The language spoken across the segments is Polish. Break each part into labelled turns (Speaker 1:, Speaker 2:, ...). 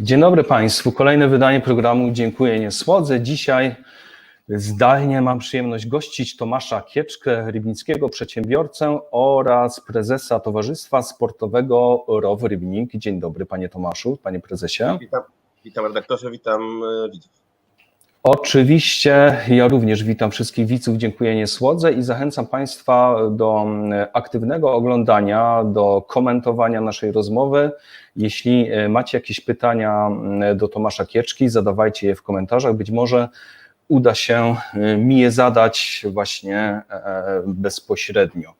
Speaker 1: Dzień dobry Państwu. Kolejne wydanie programu Dziękuję Nie Słodze. Dzisiaj zdalnie mam przyjemność gościć Tomasza Kieczkę, rybnickiego przedsiębiorcę oraz prezesa Towarzystwa Sportowego ROW Rybnik. Dzień dobry Panie Tomaszu, Panie Prezesie.
Speaker 2: Witam, witam redaktorze, witam e, widzów.
Speaker 1: Oczywiście ja również witam wszystkich widzów Dziękuję Nie Słodze i zachęcam Państwa do aktywnego oglądania, do komentowania naszej rozmowy. Jeśli macie jakieś pytania do Tomasza Kieczki, zadawajcie je w komentarzach. Być może uda się mi je zadać właśnie bezpośrednio.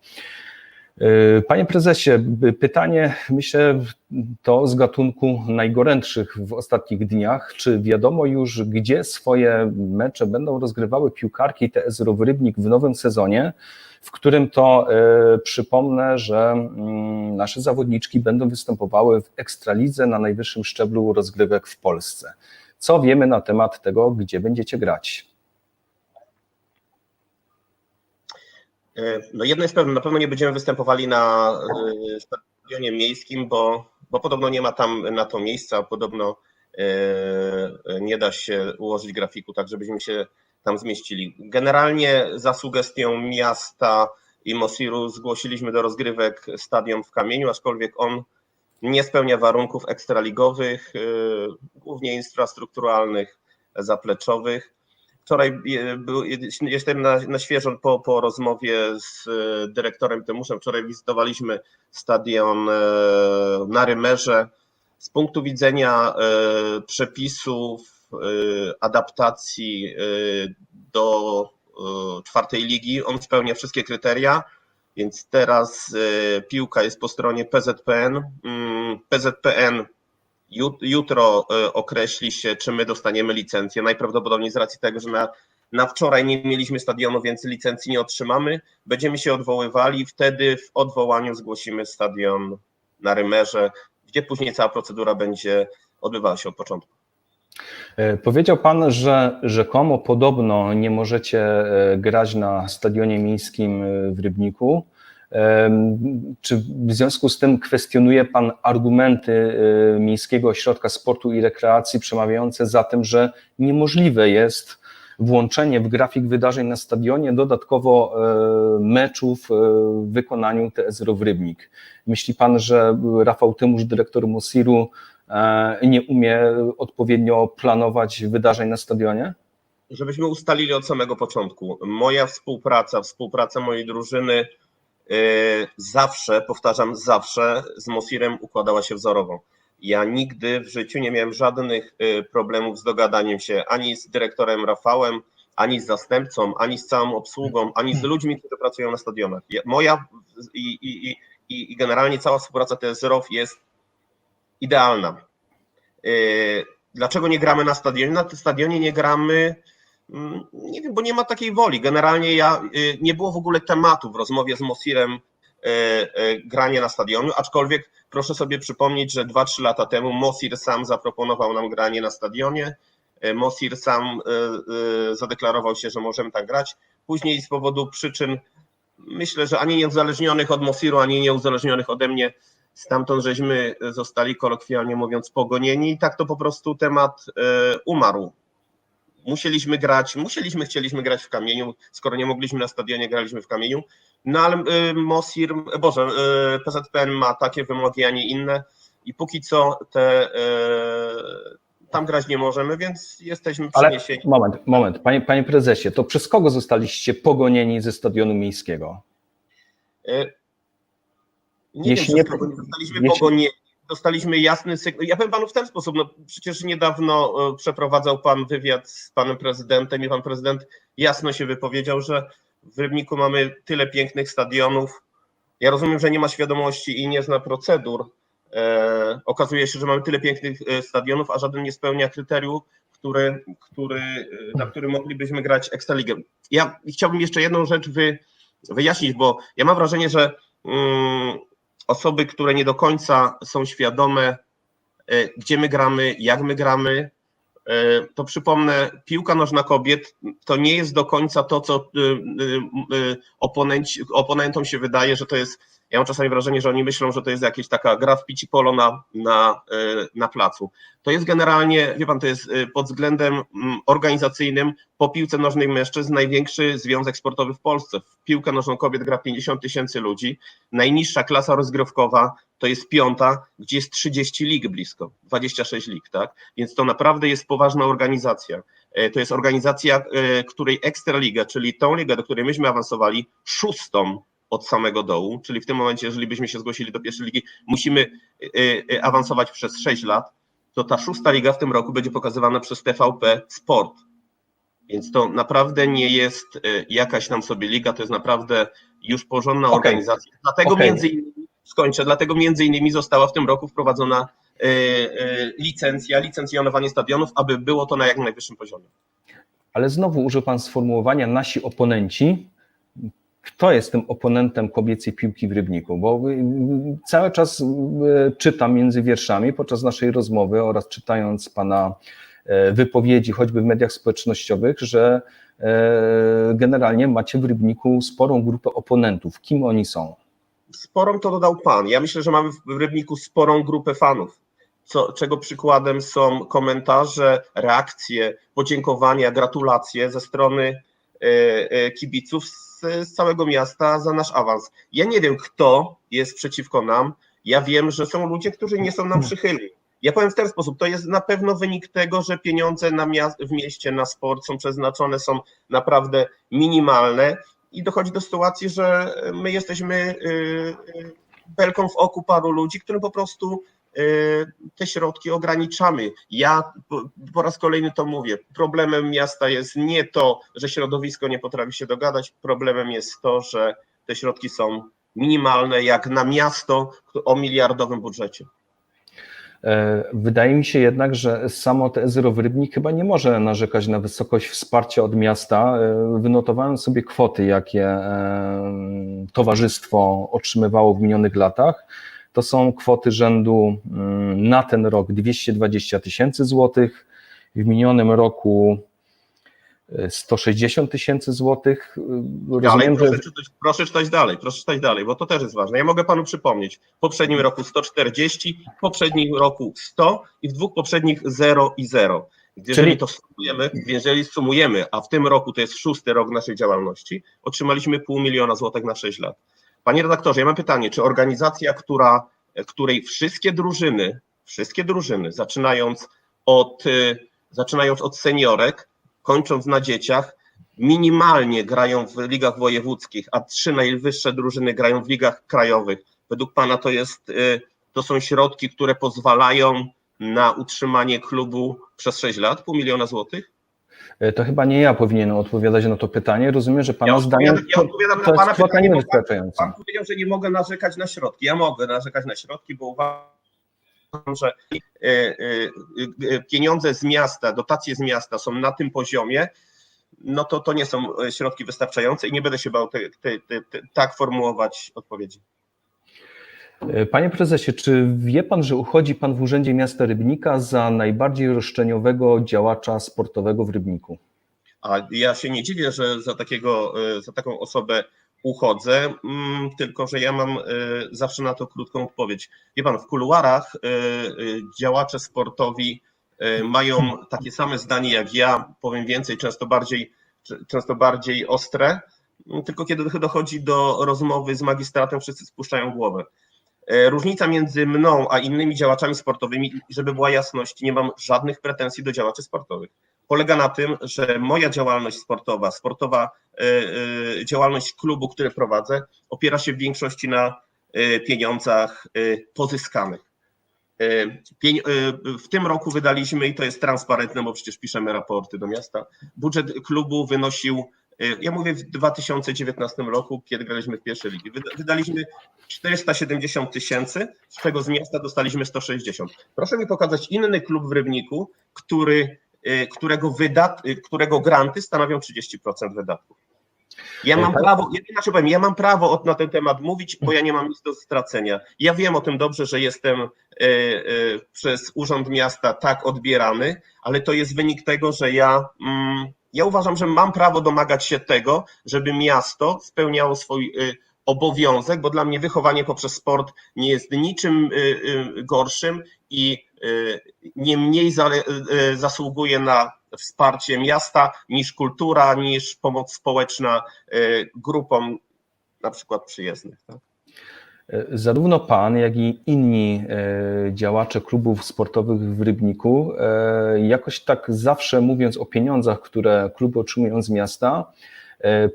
Speaker 1: Panie prezesie, pytanie myślę to z gatunku najgorętszych w ostatnich dniach. Czy wiadomo już, gdzie swoje mecze będą rozgrywały piłkarki TS Rowy Rybnik w nowym sezonie, w którym to e, przypomnę, że mm, nasze zawodniczki będą występowały w Ekstralidze na najwyższym szczeblu rozgrywek w Polsce. Co wiemy na temat tego, gdzie będziecie grać?
Speaker 2: No jedno jest pewne, na pewno nie będziemy występowali na e, stadionie miejskim, bo, bo podobno nie ma tam na to miejsca, podobno e, nie da się ułożyć grafiku tak, żebyśmy się tam zmieścili. Generalnie za sugestią miasta i Mosiru zgłosiliśmy do rozgrywek stadion w Kamieniu, aczkolwiek on nie spełnia warunków ekstraligowych, e, głównie infrastrukturalnych, zapleczowych. Wczoraj był, jestem na, na świeżo po, po rozmowie z dyrektorem Tymuszem. Wczoraj wizytowaliśmy stadion na Rymerze. Z punktu widzenia przepisów, adaptacji do czwartej ligi, on spełnia wszystkie kryteria, więc teraz piłka jest po stronie PZPN. PZPN jutro określi się, czy my dostaniemy licencję. Najprawdopodobniej z racji tego, że na, na wczoraj nie mieliśmy stadionu, więc licencji nie otrzymamy. Będziemy się odwoływali, wtedy w odwołaniu zgłosimy stadion na Rymerze, gdzie później cała procedura będzie odbywała się od początku.
Speaker 1: Powiedział Pan, że rzekomo podobno nie możecie grać na stadionie miejskim w Rybniku. Czy w związku z tym kwestionuje Pan argumenty Miejskiego Ośrodka Sportu i Rekreacji przemawiające za tym, że niemożliwe jest włączenie w grafik wydarzeń na stadionie dodatkowo meczów w wykonaniu TS Row Rybnik? Myśli Pan, że Rafał Tymusz, dyrektor Mosiru, nie umie odpowiednio planować wydarzeń na stadionie?
Speaker 2: Żebyśmy ustalili od samego początku. Moja współpraca, współpraca mojej drużyny zawsze, powtarzam, zawsze z Mosirem układała się wzorowo. Ja nigdy w życiu nie miałem żadnych problemów z dogadaniem się ani z dyrektorem Rafałem, ani z zastępcą, ani z całą obsługą, ani z ludźmi, którzy pracują na stadionach. Moja i, i, i, i generalnie cała współpraca TSROW jest idealna. Dlaczego nie gramy na stadionie? Na stadionie nie gramy nie wiem, bo nie ma takiej woli. Generalnie ja nie było w ogóle tematu w rozmowie z Mosirem granie na stadionie, aczkolwiek proszę sobie przypomnieć, że 2-3 lata temu Mosir sam zaproponował nam granie na stadionie. Mosir sam zadeklarował się, że możemy tak grać. Później z powodu przyczyn, myślę, że ani nieuzależnionych od Mosiru, ani nieuzależnionych ode mnie, stamtąd żeśmy zostali kolokwialnie mówiąc pogonieni i tak to po prostu temat umarł musieliśmy grać, musieliśmy, chcieliśmy grać w kamieniu, skoro nie mogliśmy na stadionie, graliśmy w kamieniu, no ale Mosir, Boże, PZPN ma takie wymogi, a nie inne. I póki co te, tam grać nie możemy, więc jesteśmy przeniesieni.
Speaker 1: Ale moment, moment, panie, panie prezesie, to przez kogo zostaliście pogonieni ze stadionu miejskiego?
Speaker 2: Nie jeśli wiem, nie, zostaliśmy jeśli... pogonieni dostaliśmy jasny sygnał. Ja powiem panu w ten sposób, no przecież niedawno przeprowadzał pan wywiad z panem prezydentem i pan prezydent jasno się wypowiedział, że w Rybniku mamy tyle pięknych stadionów. Ja rozumiem, że nie ma świadomości i nie zna procedur. E, okazuje się, że mamy tyle pięknych stadionów, a żaden nie spełnia kryterium, który, który, na którym moglibyśmy grać Ekstraligę. Ja chciałbym jeszcze jedną rzecz wy, wyjaśnić, bo ja mam wrażenie, że mm, osoby, które nie do końca są świadome, gdzie my gramy, jak my gramy, to przypomnę, piłka nożna kobiet to nie jest do końca to, co oponenci, oponentom się wydaje, że to jest Ja mam czasami wrażenie, że oni myślą, że to jest jakaś taka gra w pici polo na, na, e, na placu. To jest generalnie, wie pan, to jest e, pod względem mm, organizacyjnym po piłce nożnej mężczyzn największy związek sportowy w Polsce. W piłkę nożną kobiet gra 50 tysięcy ludzi. Najniższa klasa rozgrywkowa to jest piąta, gdzie jest 30 lig blisko, 26 lig, tak? Więc to naprawdę jest poważna organizacja. E, To jest organizacja, e, której Ekstraliga, czyli tą ligę, do której myśmy awansowali, szóstą od samego dołu, czyli w tym momencie, jeżeli byśmy się zgłosili do pierwszej ligi, musimy e, e, awansować przez 6 lat, to ta szósta liga w tym roku będzie pokazywana przez TVP Sport. Więc to naprawdę nie jest e, jakaś tam sobie liga, to jest naprawdę już porządna
Speaker 1: Okej.
Speaker 2: organizacja. Dlatego
Speaker 1: Okej.
Speaker 2: między innymi, skończę, dlatego między innymi została w tym roku wprowadzona licencja, licencjonowanie stadionów, aby było to na jak najwyższym poziomie.
Speaker 1: Ale znowu użył Pan sformułowania nasi oponenci. Kto jest tym oponentem kobiecej piłki w Rybniku? Bo y, cały czas y, czytam między wierszami podczas naszej rozmowy oraz czytając Pana e, wypowiedzi, choćby w mediach społecznościowych, że e, generalnie macie w Rybniku sporą grupę oponentów. Kim oni są?
Speaker 2: Sporą to dodał Pan. Ja myślę, że mamy w Rybniku sporą grupę fanów, co, czego przykładem są komentarze, reakcje, podziękowania, gratulacje ze strony e, kibiców z, całego miasta za nasz awans. Ja nie wiem, kto jest przeciwko nam. Ja wiem, że są ludzie, którzy nie są nam przychylni. Ja powiem w ten sposób, to jest na pewno wynik tego, że pieniądze na miast, w mieście na sport są przeznaczone, są naprawdę minimalne i dochodzi do sytuacji, że my jesteśmy y, y, belką w oku paru ludzi, którym po prostu te środki ograniczamy. Ja po, raz kolejny to mówię. Problemem miasta jest nie to, że środowisko nie potrafi się dogadać, problemem jest to, że te środki są minimalne, jak na miasto o miliardowym budżecie.
Speaker 1: E, Wydaje mi się jednak, że samo TS0 w Rybnik chyba nie może narzekać na wysokość wsparcia od miasta. E, Wynotowałem sobie kwoty, jakie e, towarzystwo otrzymywało w minionych latach. To są kwoty rzędu mm, na ten rok 220 tysięcy złotych, w minionym roku e, 160 tysięcy złotych.
Speaker 2: Dalej,
Speaker 1: Rozumiem,
Speaker 2: proszę, czytać, proszę czytać dalej, proszę czytać dalej, bo to też jest ważne. Ja mogę panu przypomnieć, w poprzednim roku 140, w poprzednim roku 100 i w dwóch poprzednich 0 i 0. Jeżeli
Speaker 1: Czyli-
Speaker 2: to sumujemy, jeżeli sumujemy, a w tym roku to jest szósty rok naszej działalności, otrzymaliśmy pół miliona złotych na 6 lat. Panie redaktorze, ja mam pytanie, czy organizacja, która, której wszystkie drużyny, wszystkie drużyny, zaczynając od, y, zaczynając od seniorek, kończąc na dzieciach, minimalnie grają w ligach wojewódzkich, a trzy najwyższe drużyny grają w ligach krajowych. Według Pana to jest, y, to są środki, które pozwalają na utrzymanie klubu przez 6 lat, pół miliona złotych?
Speaker 1: E, to chyba nie ja powinienem odpowiadać na to pytanie. Rozumiem, że Pana
Speaker 2: Ja
Speaker 1: zdaniem
Speaker 2: ja
Speaker 1: to,
Speaker 2: odpowiadam na
Speaker 1: to jest
Speaker 2: pana
Speaker 1: kwota
Speaker 2: pytanie, pan-. Pan powiedział, że nie mogę narzekać na środki. Ja mogę narzekać na środki, bo uważam, że y, y, pieniądze z miasta, dotacje z miasta są na tym poziomie, no to to nie są środki wystarczające i nie będę się bał te, te, te, tak formułować odpowiedzi.
Speaker 1: E, Panie prezesie, czy wie pan, że uchodzi pan w Urzędzie Miasta Rybnika za najbardziej roszczeniowego działacza sportowego w Rybniku?
Speaker 2: A ja się nie dziwię, że za, takiego, y, za taką osobę uchodzę, mm, tylko że ja mam y, zawsze na to krótką odpowiedź. Wie pan, w kuluarach działacze sportowi mają takie same zdanie jak ja, powiem więcej, często bardziej, często bardziej ostre, tylko kiedy dochodzi do rozmowy z magistratem, wszyscy spuszczają głowę. E, Różnica między mną a innymi działaczami sportowymi, żeby była jasność, nie mam żadnych pretensji do działaczy sportowych. Polega na tym, że moja działalność sportowa, sportowa e, e, działalność klubu, który prowadzę, opiera się w większości na pieniądzach pozyskanych. W tym roku wydaliśmy, i to jest transparentne, bo przecież piszemy raporty do miasta, budżet klubu wynosił, ja mówię w 2019 roku, kiedy graliśmy w pierwszej ligi, wyda- wydaliśmy 470 tysięcy, z czego z miasta dostaliśmy 160. Proszę mi pokazać inny klub w Rybniku, który, y, którego, wydat, którego granty stanowią 30% wydatków. Ja mam
Speaker 1: Tak.
Speaker 2: prawo, ja inaczej powiem, ja mam prawo od- na ten temat mówić, bo ja nie mam nic do stracenia. Ja wiem o tym dobrze, że jestem y, y, przez Urząd Miasta tak odbierany, ale to jest wynik tego, że ja, mm, ja uważam, że mam prawo domagać się tego, żeby miasto spełniało swój obowiązek, bo dla mnie wychowanie poprzez sport nie jest niczym y, y, gorszym i y, nie mniej zasługuje na wsparcie miasta niż kultura, niż pomoc społeczna grupom na przykład przyjezdnych. Tak?
Speaker 1: E, Zarówno pan, jak i inni e, działacze klubów sportowych w Rybniku, e, jakoś tak zawsze mówiąc o pieniądzach, które kluby otrzymują z miasta,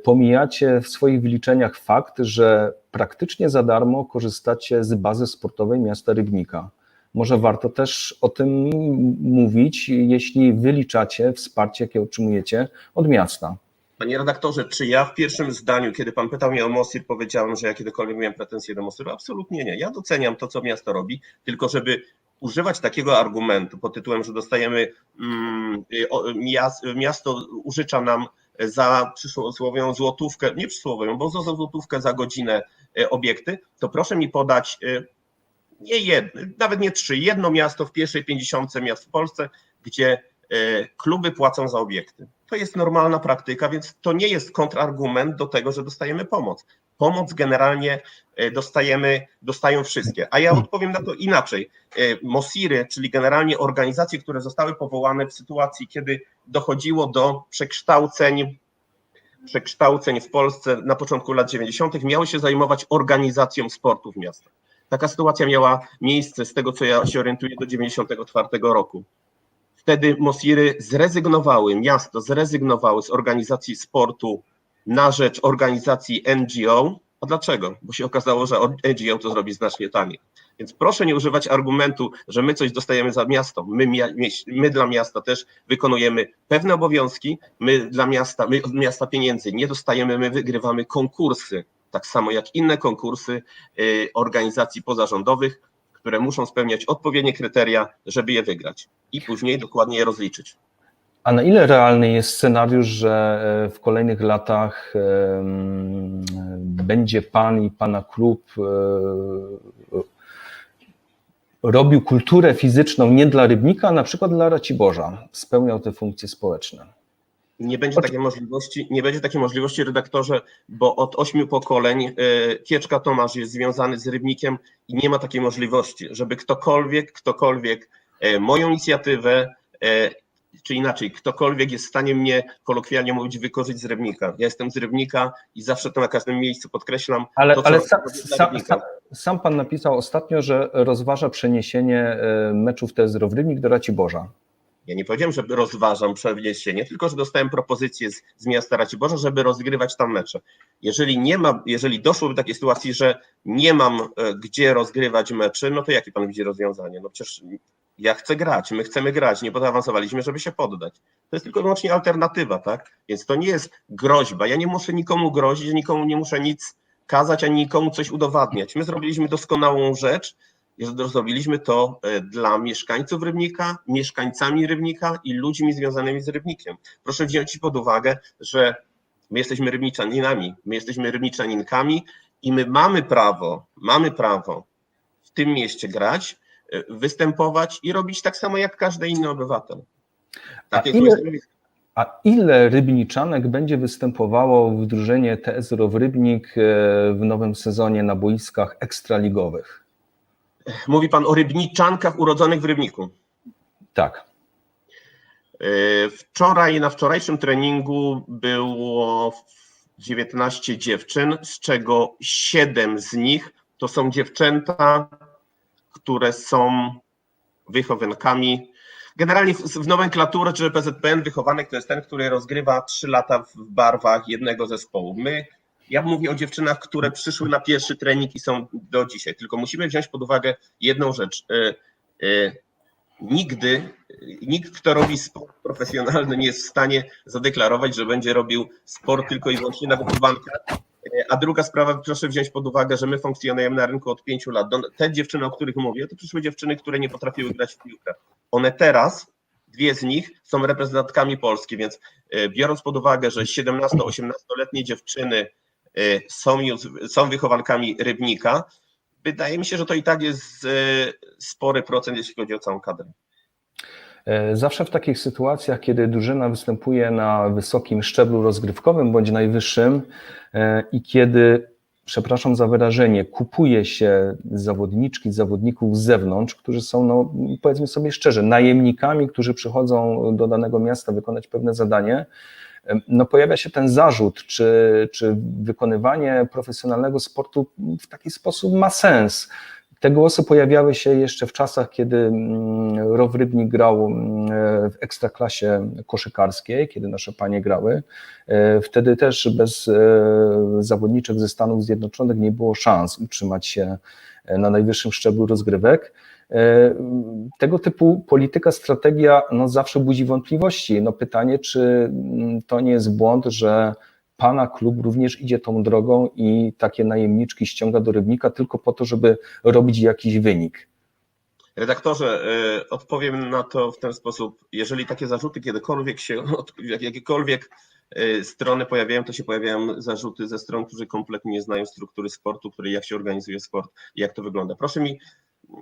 Speaker 1: pomijacie w swoich wyliczeniach fakt, że praktycznie za darmo korzystacie z bazy sportowej miasta Rybnika. Może warto też o tym mówić, jeśli wyliczacie wsparcie, jakie otrzymujecie od miasta.
Speaker 2: Panie redaktorze, czy ja w pierwszym zdaniu, kiedy pan pytał mnie o Mosir, powiedziałem, że ja kiedykolwiek miałem pretensje do Mosiru? Absolutnie nie. Ja doceniam to, co miasto robi, tylko żeby używać takiego argumentu pod tytułem, że dostajemy, mm, y, o, mias- miasto użycza nam za przysłowiową złotówkę, nie przysłowiową, bo za złotówkę za godzinę y, obiekty, to proszę mi podać y, nie jedno, nawet nie trzy, jedno miasto w pierwszej pięćdziesiątce miast w Polsce, gdzie e, kluby płacą za obiekty. To jest normalna praktyka, więc to nie jest kontrargument do tego, że dostajemy pomoc. Pomoc generalnie e, dostajemy, dostają wszystkie. A ja odpowiem na to inaczej. E, Mosiry, czyli generalnie organizacje, które zostały powołane w sytuacji, kiedy dochodziło do przekształceń przekształceń w Polsce na początku lat 90., miały się zajmować organizacją sportu w miastach. Taka sytuacja miała miejsce z tego, co ja się orientuję, do 94 roku. Wtedy Mosiry zrezygnowały, miasto zrezygnowały z organizacji sportu na rzecz organizacji NGO. A dlaczego? Bo się okazało, że NGO to zrobi znacznie taniej. Więc proszę nie używać argumentu, że my coś dostajemy za miasto. My, my dla miasta też wykonujemy pewne obowiązki. My dla miasta, my od miasta pieniędzy nie dostajemy, my wygrywamy konkursy. Tak samo jak inne konkursy y, organizacji pozarządowych, które muszą spełniać odpowiednie kryteria, żeby je wygrać i później dokładnie je rozliczyć.
Speaker 1: A na ile realny jest scenariusz, że e, w kolejnych latach będzie Pan i Pana klub e, robił kulturę fizyczną nie dla Rybnika, a na przykład dla Raciborza, spełniał te funkcje społeczne?
Speaker 2: Nie będzie takiej możliwości, nie będzie takiej możliwości, redaktorze, bo od ośmiu pokoleń e, Kieczka Tomasz jest związany z Rybnikiem i nie ma takiej możliwości, żeby ktokolwiek, ktokolwiek e, moją inicjatywę, e, czy inaczej, ktokolwiek jest w stanie mnie kolokwialnie mówić wykorzyść z Rybnika. Ja jestem z Rybnika i zawsze to na każdym miejscu podkreślam.
Speaker 1: Ale,
Speaker 2: to,
Speaker 1: ale sam, sam, sam, sam Pan napisał ostatnio, że rozważa przeniesienie meczów TS Rybnik do Raciborza.
Speaker 2: Ja nie powiedziałem, że rozważam przeniesienie, tylko że dostałem propozycję z, z miasta Raciborza, żeby rozgrywać tam mecze. Jeżeli nie ma, jeżeli doszło do takiej sytuacji, że nie mam e, gdzie rozgrywać meczy, no to jakie pan widzi rozwiązanie? No przecież ja chcę grać, my chcemy grać, nie podaawansowaliśmy, żeby się poddać. To jest tylko wyłącznie alternatywa, tak? Więc to nie jest groźba. Ja nie muszę nikomu grozić, nikomu nie muszę nic kazać, ani nikomu coś udowadniać. My zrobiliśmy doskonałą rzecz, Zrobiliśmy to e, dla mieszkańców Rybnika, mieszkańcami Rybnika i ludźmi związanymi z Rybnikiem. Proszę wziąć pod uwagę, że my jesteśmy Rybniczaninami, my jesteśmy Rybniczaninkami i my mamy prawo, mamy prawo w tym mieście grać, e, występować i robić tak samo jak każdy inny obywatel.
Speaker 1: Ile-
Speaker 2: jest
Speaker 1: A ile rybniczanek będzie występowało w drużynie TS Rybnik e, w nowym sezonie na boiskach ekstraligowych?
Speaker 2: Mówi pan o rybniczankach urodzonych w Rybniku.
Speaker 1: Tak.
Speaker 2: E, Wczoraj, na wczorajszym treningu było 19 dziewczyn, z czego 7 z nich to są dziewczęta, które są wychowankami. Generalnie w, nomenklaturze czy PZPN wychowanek to jest ten, który rozgrywa 3 lata w barwach jednego zespołu. My, ja mówię o dziewczynach, które przyszły na pierwszy trening i są do dzisiaj. Tylko musimy wziąć pod uwagę jedną rzecz. E, e, nigdy nikt, kto robi sport profesjonalny, nie jest w stanie zadeklarować, że będzie robił sport tylko i wyłącznie na wychowankę. A druga sprawa, proszę wziąć pod uwagę, że my funkcjonujemy na rynku od pięciu lat. Te dziewczyny, o których mówię, to przyszły dziewczyny, które nie potrafiły grać w piłkę. One teraz, dwie z nich, są reprezentantkami Polski, więc e, biorąc pod uwagę, że 17-18-letnie dziewczyny e, są, już, są wychowankami Rybnika, wydaje mi się, że to i tak jest e, spory procent, jeśli chodzi o całą kadrę.
Speaker 1: E, Zawsze w takich sytuacjach, kiedy drużyna występuje na wysokim szczeblu rozgrywkowym bądź najwyższym e, i kiedy przepraszam za wyrażenie, kupuje się zawodniczki, zawodników z zewnątrz, którzy są, no, powiedzmy sobie szczerze, najemnikami, którzy przychodzą do danego miasta wykonać pewne zadanie, no pojawia się ten zarzut, czy, czy wykonywanie profesjonalnego sportu w taki sposób ma sens. Te głosy pojawiały się jeszcze w czasach, kiedy mm, Row Rybnik grał mm, w ekstraklasie koszykarskiej, kiedy nasze panie grały. E, Wtedy też bez e, zawodniczek ze Stanów Zjednoczonych nie było szans utrzymać się e, na najwyższym szczeblu rozgrywek. E, Tego typu polityka, strategia no zawsze budzi wątpliwości. No pytanie, czy mm, to nie jest błąd, że Pana klub również idzie tą drogą i takie najemniczki ściąga do Rybnika tylko po to, żeby robić jakiś wynik.
Speaker 2: Redaktorze, y, odpowiem na to w ten sposób. Jeżeli takie zarzuty kiedykolwiek się, jakiekolwiek y, strony pojawiają, to się pojawiają zarzuty ze stron, którzy kompletnie nie znają struktury sportu, której jak się organizuje sport jak to wygląda. Proszę mi,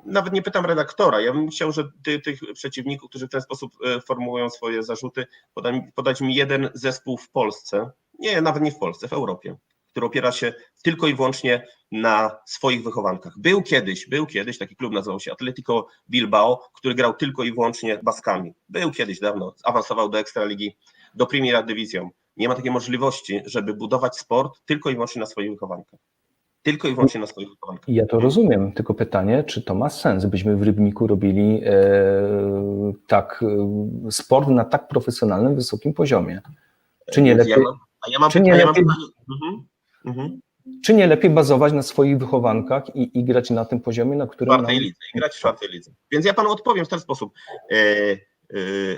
Speaker 2: nawet nie pytam redaktora, ja bym chciał, że ty, tych przeciwników, którzy w ten sposób y, formułują swoje zarzuty, poda, podać mi jeden zespół w Polsce, nie, nawet nie w Polsce, w Europie, który opiera się tylko i wyłącznie na swoich wychowankach. Był kiedyś, był kiedyś, taki klub nazywał się Atletico Bilbao, który grał tylko i wyłącznie baskami. Był kiedyś dawno, awansował do Ekstraligi, do Primera Division. Nie ma takiej możliwości, żeby budować sport tylko i wyłącznie na swoich wychowankach. Tylko i wyłącznie na swoich wychowankach.
Speaker 1: Ja to rozumiem, tylko pytanie, czy to ma sens, byśmy w Rybniku robili e, tak e, sport na tak profesjonalnym, wysokim poziomie? Czy nie lepiej, czy nie lepiej-.
Speaker 2: Mhm. Mhm.
Speaker 1: bazować na swoich wychowankach i, i grać na tym poziomie, na
Speaker 2: W
Speaker 1: którym
Speaker 2: czwartej
Speaker 1: nam-
Speaker 2: lidze i grać w czwartej lidze. Więc ja panu odpowiem w ten sposób. E, e,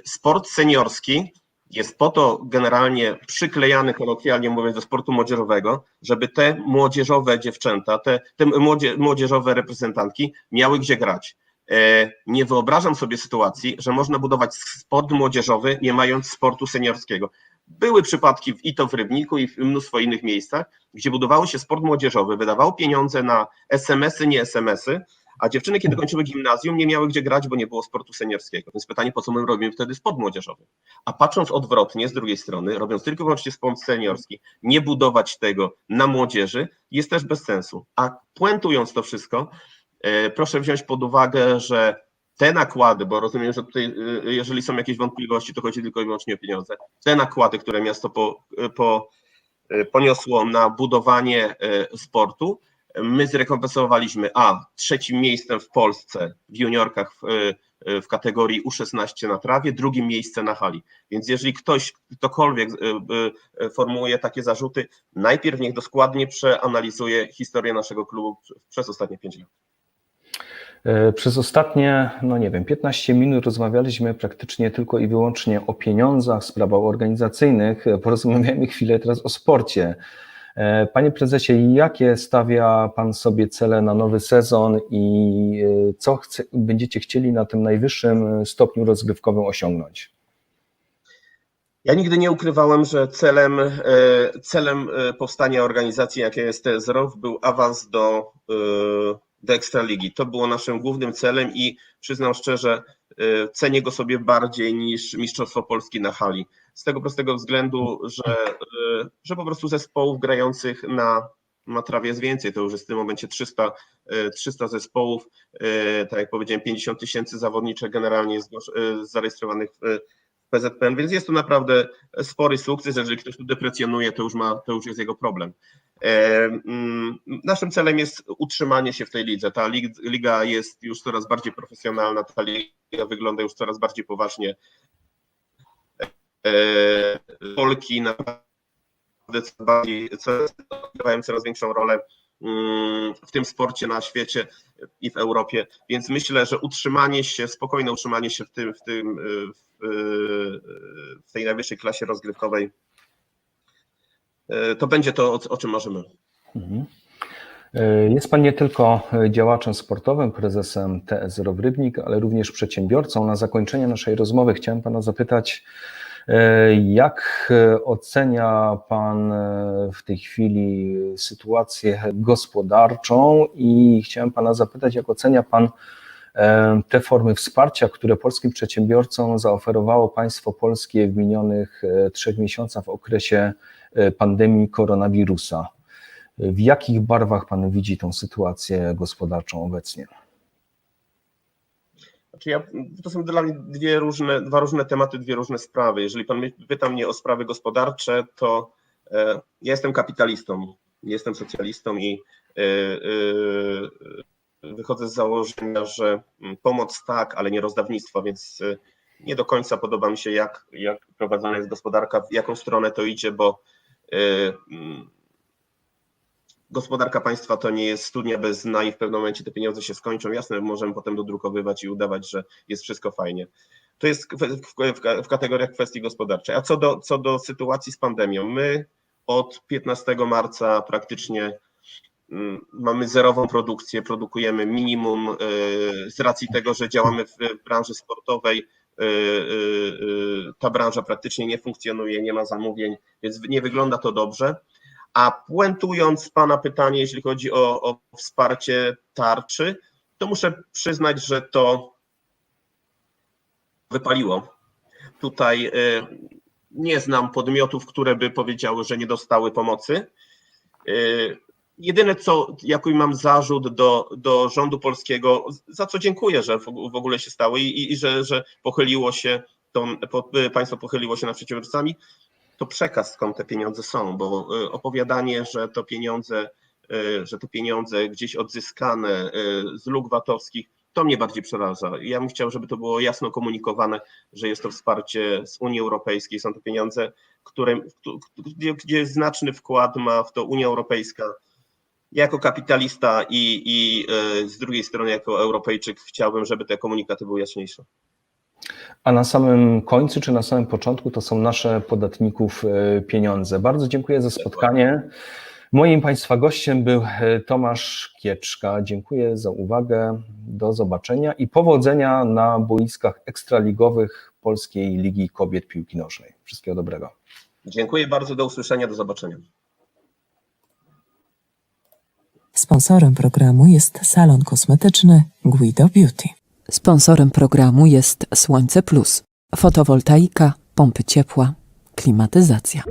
Speaker 2: Sport seniorski jest po to generalnie przyklejany, kolokwialnie mówiąc, do sportu młodzieżowego, żeby te młodzieżowe dziewczęta, te, te młodzie, młodzieżowe reprezentantki miały gdzie grać. E, Nie wyobrażam sobie sytuacji, że można budować sport młodzieżowy, nie mając sportu seniorskiego. Były przypadki w- i to w Rybniku, i w mnóstwo innych miejscach, gdzie budowało się sport młodzieżowy, wydawało pieniądze na SMS-y, nie SMS-y, a dziewczyny, kiedy kończyły gimnazjum, nie miały gdzie grać, bo nie było sportu seniorskiego. Więc pytanie, po co my robimy wtedy sport młodzieżowy? A patrząc odwrotnie, z drugiej strony, robiąc tylko wyłącznie sport seniorski, nie budować tego na młodzieży, jest też bez sensu. A puentując to wszystko, e, proszę wziąć pod uwagę, że te nakłady, bo rozumiem, że tutaj, e, jeżeli są jakieś wątpliwości, to chodzi tylko i wyłącznie o pieniądze. Te nakłady, które miasto po, po, e, poniosło na budowanie sportu, my zrekompensowaliśmy A trzecim miejscem w Polsce w juniorkach w, e, w kategorii U16 na trawie, drugim miejsce na hali. Więc jeżeli ktoś, ktokolwiek e, e, formułuje takie zarzuty, najpierw niech dokładnie przeanalizuje historię naszego klubu przez ostatnie 5 lat.
Speaker 1: E, Przez ostatnie, no nie wiem, 15 minut rozmawialiśmy praktycznie tylko i wyłącznie o pieniądzach, sprawach organizacyjnych. Porozmawiajmy chwilę teraz o sporcie. E, Panie prezesie, jakie stawia Pan sobie cele na nowy sezon i e, co chce, będziecie chcieli na tym najwyższym stopniu rozgrywkowym osiągnąć?
Speaker 2: Ja nigdy nie ukrywałem, że celem, e, celem powstania organizacji, jakie jest TSROW, był awans do, do Ekstraligi. To było naszym głównym celem i przyznam szczerze, e, cenię go sobie bardziej niż Mistrzostwo Polski na hali. Z tego prostego względu, że, e, że po prostu zespołów grających na, na trawie jest więcej. To już jest w tym momencie 300, e, 300 zespołów. E, Tak jak powiedziałem, 50 tysięcy zawodniczych generalnie jest zarejestrowanych w PZPN, więc jest to naprawdę spory sukces. Jeżeli ktoś tu deprecjonuje, to już, ma, to już jest jego problem. E, mm, Naszym celem jest utrzymanie się w tej lidze. Ta lig- liga jest już coraz bardziej profesjonalna, ta liga wygląda już coraz bardziej poważnie. E, Polki naprawdę coraz bardziej, coraz, coraz większą rolę mm, w tym sporcie na świecie i w Europie, więc myślę, że utrzymanie się, spokojne utrzymanie się w tym, w tym, w, w tej najwyższej klasie rozgrywkowej, y, to będzie to, o, czym marzymy.
Speaker 1: Mhm. E, Jest Pan nie tylko działaczem sportowym, prezesem TS Rybnik, ale również przedsiębiorcą. Na zakończenie naszej rozmowy chciałem Pana zapytać, e, jak e, ocenia Pan e, w tej chwili sytuację gospodarczą i chciałem Pana zapytać, jak ocenia Pan e, te formy wsparcia, które polskim przedsiębiorcom zaoferowało państwo polskie w minionych e, trzech miesiącach w okresie e, pandemii koronawirusa. W jakich barwach Pan widzi tą sytuację gospodarczą obecnie?
Speaker 2: Znaczy ja, to są dla mnie dwie różne, dwa różne tematy, dwie różne sprawy. Jeżeli pan pyta mnie o sprawy gospodarcze, to e, ja jestem kapitalistą, nie jestem socjalistą i e, e, wychodzę z założenia, że mm, pomoc tak, ale nie rozdawnictwo, więc e, nie do końca podoba mi się, jak, jak prowadzona jest gospodarka, w jaką stronę to idzie, bo e, mm, gospodarka państwa to nie jest studnia bez dna i w pewnym momencie te pieniądze się skończą. Jasne, możemy potem dodrukowywać i udawać, że jest wszystko fajnie. To jest w, w, kategoriach kwestii gospodarczej. A co do, co do sytuacji z pandemią, my od 15 marca praktycznie mamy zerową produkcję, produkujemy minimum y, z racji tego, że działamy w branży sportowej. y, y, Ta branża praktycznie nie funkcjonuje, nie ma zamówień, więc nie wygląda to dobrze. A puentując Pana pytanie, jeśli chodzi o, o wsparcie tarczy, to muszę przyznać, że to wypaliło. Tutaj nie znam podmiotów, które by powiedziały, że nie dostały pomocy. Jedyne, co, jaki mam zarzut do, do rządu polskiego, za co dziękuję, że w ogóle się stało i, i, i że, że pochyliło się, to, po, państwo pochyliło się nad przedsiębiorcami, to przekaz, skąd te pieniądze są, bo y, opowiadanie, że to pieniądze, y, że to pieniądze gdzieś odzyskane y, z luk VAT-owskich, to mnie bardziej przeraża. Ja bym chciał, żeby to było jasno komunikowane, że jest to wsparcie z Unii Europejskiej, są to pieniądze, które, gdzie znaczny wkład ma w to Unia Europejska. Ja jako kapitalista i, i z drugiej strony jako Europejczyk chciałbym, żeby te komunikaty były jaśniejsze.
Speaker 1: A na samym końcu czy na samym początku to są nasze podatników e, pieniądze. Bardzo dziękuję za spotkanie. Moim Państwa gościem był e, Tomasz Kieczka. Dziękuję za uwagę. Do zobaczenia i powodzenia na boiskach ekstraligowych Polskiej Ligi Kobiet Piłki Nożnej. Wszystkiego dobrego.
Speaker 2: Dziękuję bardzo, do usłyszenia, do zobaczenia.
Speaker 3: Sponsorem programu jest salon kosmetyczny Guido Beauty.
Speaker 4: Sponsorem programu jest Słońce Plus, fotowoltaika, pompy ciepła, klimatyzacja.